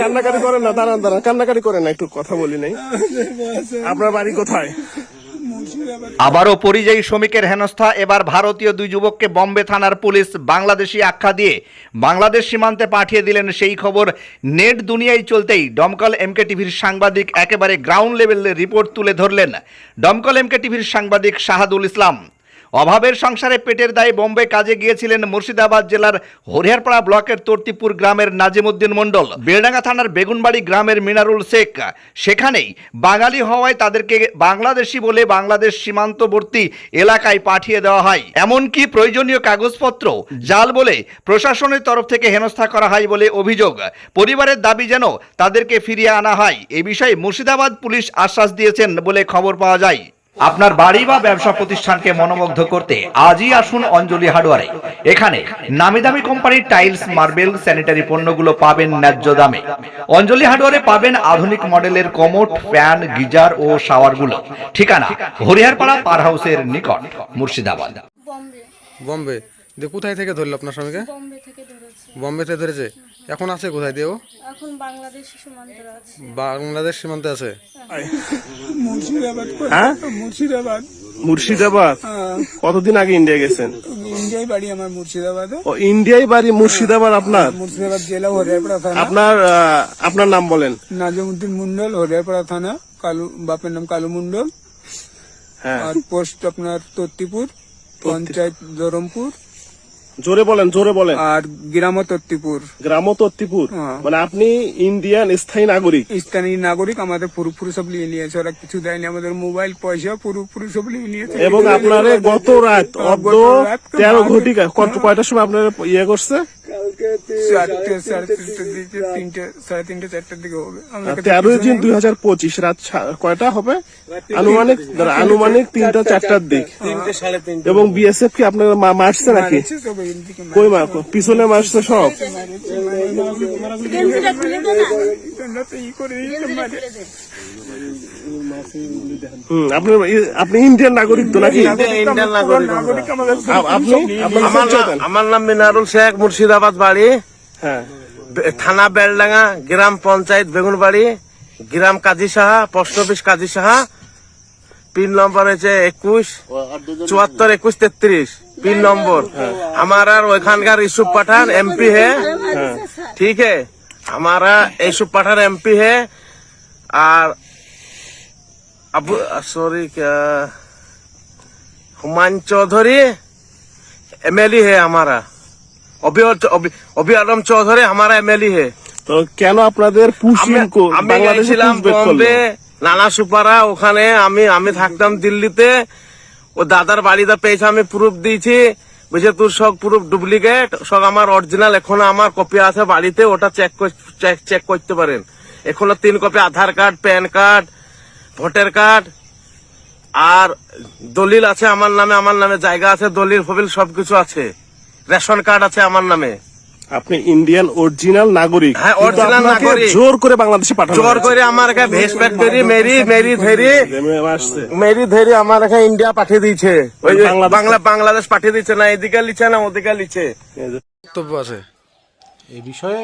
কান্নাকাটি করেন না, দাঁড়ান দাঁড়ান। কান্নাকাটি করেন না, একটু কথা বলি নাই। আপনার বাড়ি কোথায়? আবারও পরিযায়ী শ্রমিকের হেনস্থা, এবার ভারতীয় দুই যুবককে বম্বে থানার পুলিশ বাংলাদেশি আখ্যা দিয়ে বাংলাদেশ সীমান্তে পাঠিয়ে দিলেন সেই খবর। নেট দুনিয়ায় চলতেই ডমকল এমকে টিভির সাংবাদিক একেবারে গ্রাউন্ড লেভেলের রিপোর্ট তুলে ধরলেন। ডমকল এমকে টিভির সাংবাদিক শাহাদুল ইসলাম। অভাবের সংসারে পেটের দায়ে বোম্বে কাজে গিয়েছিলেন মুর্শিদাবাদ জেলার হরিয়ারপাড়া ব্লকের তর্তিপুর গ্রামের নাজিমুদ্দিন মণ্ডল। বেলডাঙ্গা থানার বেগুনবাড়ি গ্রামের মিনারুল শেখ। সেখানেই বাঙালি হওয়ায় তাদেরকে বাংলাদেশি বলে বাংলাদেশ সীমান্তবর্তী এলাকায় পাঠিয়ে দেওয়া হয়। এমনকি প্রয়োজনীয় কাগজপত্র, জাল বলে প্রশাসনের তরফ থেকে হেনস্থা করা হয় বলে অভিযোগ। পরিবারের দাবি যেন তাদেরকে ফিরিয়ে আনা হয়। এ বিষয়ে মুর্শিদাবাদ পুলিশ আশ্বাস দিয়েছেন বলে খবর পাওয়া যায়। আপনার বাড়ি বা ব্যবসা প্রতিষ্ঠানকে মনোমুগ্ধ করতে আজই আসুন অঞ্জলি হার্ডওয়ারে। এখানে নামি দামি কোম্পানির টাইলস মার্বেল স্যানিটারি পণ্যগুলো পাবেন ন্যায্য দামে। অঞ্জলি হার্ডওয়ারে পাবেন আধুনিক মডেলের কমোট ফ্যান গিজার ও শাওয়ারগুলো। ঠিকানা হরিহারপাড়া পার হাউসের নিকট মুর্শিদাবাদ। বম্বে। কোথায় থেকে ধরলো আপনার স্বামীকে? বম্বে থেকে ধরেছে। বম্বে থেকে ধরেছে? এখন আছে কোথায় দিয়ে ও এখন বাংলাদেশ সীমান্তে আছে। বাংলাদেশ সীমান্তে আছে? মুর্শিদাবাদ হ্যাঁ? মুর্শিদাবাদ। মুর্শিদাবাদ? কতদিন আগে ইন্ডিয়া গেছেন? ইন্ডিয়ায় বাড়ি আমার মুর্শিদাবাদে। ও ইন্ডিয়ায় বাড়ি মুর্শিদাবাদ আপনার? মুর্শিদাবাদ জেলা হরিয়ারপাড়া থানা। আপনার আপনার নাম বলেন। নাজমুদ্দিন মন্ডল হরিয়ারপাড়া থানা। কালু বাপের নাম কালু মন্ডল। হ্যাঁ। আর পোস্ট আপনার তত্তিপুর পঞ্চায়েত ধরমপুর। জোরে বলেন জোরে বলেন। আর গ্রাম তত্তিপুর গ্রাম তত্তিপুর হ্যাঁ। মানে আপনি ইন্ডিয়ান স্থায়ী নাগরিক? স্থানীয় নাগরিক আমাদের পুরোপুরি সব নিয়ে নিয়েছে। ওরা কিছু দেয়নি আমাদের মোবাইল পয়সা পুরোপুরি সব নিয়ে নিয়েছে। এবং আপনারা গত রাত অর্ধ তেরো ঘটিকা কত কয়টার সময় আপনারা ইয়ে করছে? হাজার পঁচিশ রাত কয়টা হবে আনুমানিক আনুমানিক তিনটা চারটার দিক এবং বিএসএফ কি আপনারা মারছে নাকি কই পিছনে মারছে সব আপনি ইন্ডিয়ান নাগরিক তো নাকি? আমার। নাম মিনারুল শেখ মুর্শিদাবাদ বাড়ি। থানা বেলডাঙ্গা গ্রাম পঞ্চায়েত বেগুন বাড়ি। গ্রাম Kazi Saha post office Kazi Saha. Pin নম্বর হয়েছে একুশ চুয়াত্তর একুশ তেত্রিশ। পিন নম্বর। আমার আর ওইখানকার ইস্যু পাঠান এমপি হে। ঠিক হ্যাঁ हमारा यूसुफ पठान एमपी है और अब सॉरी क्या हुमायूं चौधरी एमएलए है हमारा अभी अभी अभी आलम चौधरी हमारा एमएलए है তো কেন আপনাদের পুশিং আমি আমি বাংলাদেশে গেছিলাম পুশব্যাক করলো বম্বে নানা সুপারা ওখানে আমি আমি থাকতাম দিল্লিতে ও দাদার বাড়িতে পেয়েছে আমি প্রুফ দিয়েছি বুঝে তোর সব পুরো ডুপ্লিকেট সব আমার অরিজিনাল এখন আমার কপি আছে বাড়িতে, ওটা চেক চেক করতে পারেন। এখনও তিন copy Aadhaar card PAN card voter card আর দলিল আছে আমার নামে আমার নামে জায়গা আছে, দলিল, ফবিল সবকিছু আছে। রেশন কার্ড আছে আমার নামে। আপনি ইন্ডিয়ান অরিজিনাল নাগরিক। হ্যাঁ, আপনাকে নাগরিক। জোর করে বাংলাদেশে পাঠানো জোর করে আমার কাছে ভেস ফ্যাক্টরি মেরি মেরি। আসছে। মেরি ধেরি আমার এখানে ইন্ডিয়া পাঠিয়ে দিয়েছে। ওই বাংলা বাংলাদেশ পাঠিয়ে দিচ্ছে না এদিকে লিচ্ছে না ওদিকে লিচ্ছে বক্তব্য আছে। এই বিষয়ে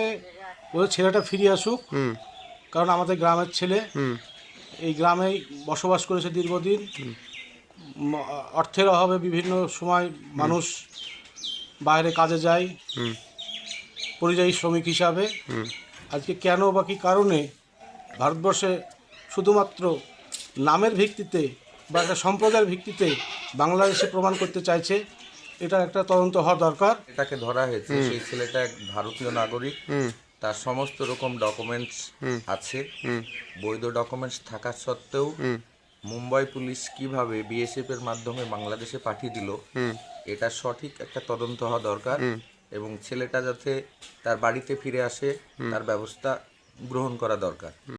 ওই ছেলেটা ফিরে আসুক। কারণ আমাদের গ্রামের ছেলে। এই গ্রামেই বসবাস করেছে দীর্ঘদিন। অর্থের অভাবে বিভিন্ন সময় মানুষ বাইরে কাজে যায়। পরিযায়ী শ্রমিক হিসাবে আজকে কেন বা কী কারণে ভারতবর্ষে শুধুমাত্র নামের ভিত্তিতে বা একটা সম্প্রদায়ের ভিত্তিতে বাংলাদেশে প্রমাণ করতে চাইছে এটা একটা তদন্ত হওয়া দরকার। এটাকে ধরা হয়েছে সেই ছেলেটা এক ভারতীয় নাগরিক। তার সমস্ত রকম ডকুমেন্টস আছে। বৈধ ডকুমেন্টস থাকা সত্ত্বেও মুম্বাই পুলিশ কীভাবে বিএসএফ এর মাধ্যমে বাংলাদেশে পাঠিয়ে দিল এটা সঠিক একটা তদন্ত হওয়া দরকার। এবং ছেলেটা যাতে তার বাড়িতে ফিরে আসে তার ব্যবস্থা গ্রহণ করা দরকার।